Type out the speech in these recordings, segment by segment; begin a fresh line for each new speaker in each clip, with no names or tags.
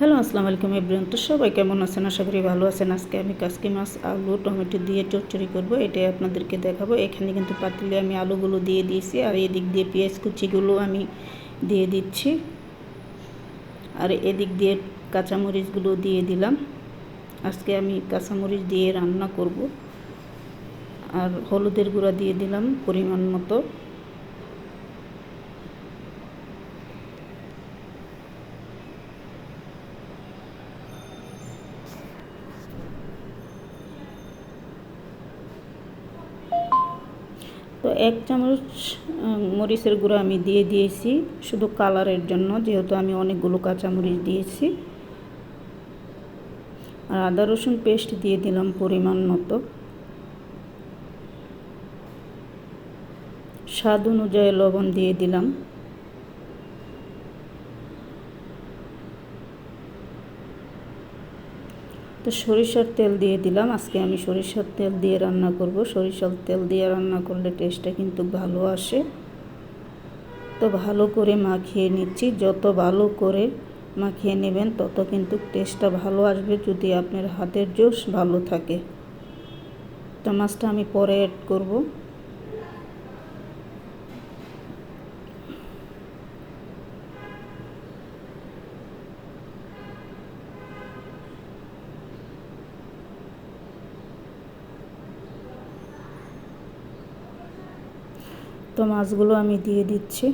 Hello, আসসালামু আলাইকুম everyone. তো সবাই কেমন আছেন? আশা করি ভালো আছেন। আজকে আমি কাসকি মাছ, আলু, টমেটো দিয়ে চচ্চড়ি করব। এটাই আপনাদেরকে দেখাবো। এখানে কিন্তু পাতিলে আমি আলুগুলো দিয়ে দিয়েছি আর এদিক দিয়ে পেঁয়াজ কুচিগুলো আমি দিয়ে দিচ্ছি। আর এদিক দিয়ে কাঁচামরিচগুলো দিয়ে দিলাম। আজকে আমি কাঁচামরিচ দিয়ে রান্না করব। আর হলুদের গুঁড়া দিয়ে দিলাম পরিমাণ মতো তো এক চামচ মরিচের গুঁড়ো আমি দিয়ে দিয়েছি শুধু কালারের জন্য, যেহেতু আমি অনেকগুলো কাঁচামরিচ দিয়েছি। আর আদা রসুন পেস্ট দিয়ে দিলাম পরিমাণ মতো। স্বাদ অনুযায়ী লবণ দিয়ে দিলাম। তো সরিষার তেল দিয়ে দিলাম। আজকে আমি সরিষার তেল দিয়ে রান্না করব। সরিষার তেল দিয়ে রান্না করলে টেস্টটা কিন্তু ভালো আসে। তো ভালো করে মাখিয়ে নিচ্ছি। যত ভালো করে মাখিয়ে নেবেন, তত কিন্তু টেস্টটা ভালো আসবে যদি আপনার হাতের জোশ ভালো থাকে। তো মাছটা আমি পরে অ্যাড করব। তো মাছগুলো আমি দিয়ে দিচ্ছি।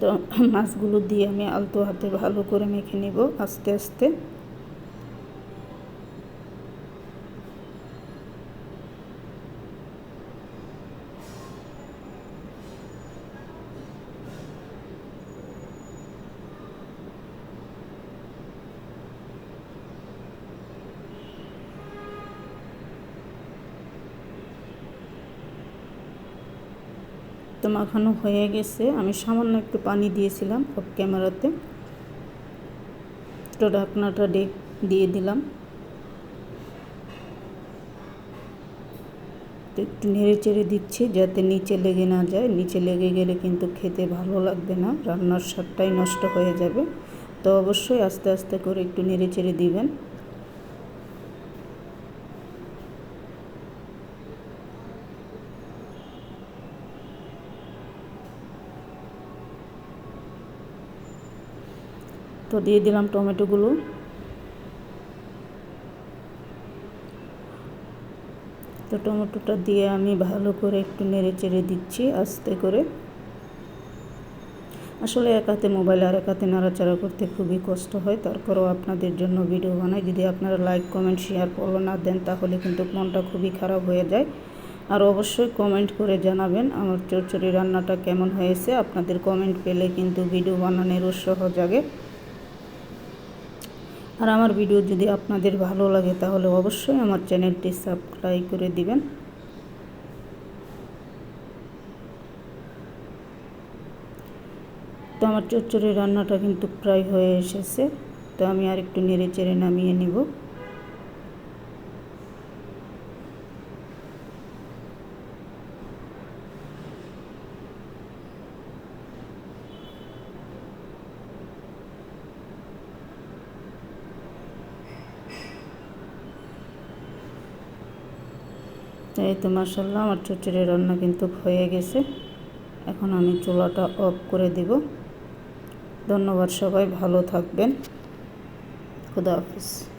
তো মাছগুলো দিয়ে আমি আলতো হাতে ভালো করে মেখে নেব আস্তে আস্তে। তো মাখানো হয়ে গেছে। আমি সামান্য একটু পানি দিয়েছিলাম অফ ক্যামেরাতে তো ঢাকনাটা ডেক দিয়ে দিলাম। তো একটু নেড়ে চেড়ে দিচ্ছি যাতে নিচে লেগে না যায়। নিচে লেগে গেলে কিন্তু খেতে ভালো লাগবে না। রান্নার স্বাদটাই নষ্ট হয়ে যাবে। তো অবশ্যই আস্তে আস্তে করে একটু নেড়ে চেড়ে দিবেন। তো দিয়ে দিলাম টমেটোগুলো। তো টমেটোটা দিয়ে আমি ভালো করে একটু নেড়ে চেড়ে দিচ্ছি আস্তে করে। আসলে এক হাতে মোবাইল আর এক হাতে নাড়াচাড়া করতে খুবই কষ্ট হয়, তারপরেও আপনাদের জন্য ভিডিও বানাই। যদি আপনারা লাইক কমেন্ট শেয়ার ফলো না দেন, তাহলে কিন্তু মনটা খুবই খারাপ হয়ে যায়। আর অবশ্যই কমেন্ট করে জানাবেন আমার চচ্চড়ি রান্নাটা কেমন হয়েছে। আপনাদের কমেন্ট পেলে কিন্তু ভিডিও বানানোর উৎসাহ জাগে। আর আমার ভিডিও যদি আপনাদের ভালো লাগে তাহলে অবশ্যই আমার চ্যানেলটি সাবস্ক্রাইব করে দিবেন। তো আমার চচ্চড়ি রান্নাটা কিন্তু প্রায় হয়ে এসেছে। তো আমি আর একটু নেড়ে চেড়ে নামিয়ে নিব। এই তো মাসাল্লাহ আমার চচড়ি রান্না কিন্তু হয়ে গেছে। এখন আমি চুলাটা অফ করে দিব। ধন্যবাদ সবাই, ভালো থাকবেন। খুদা হাফিজ।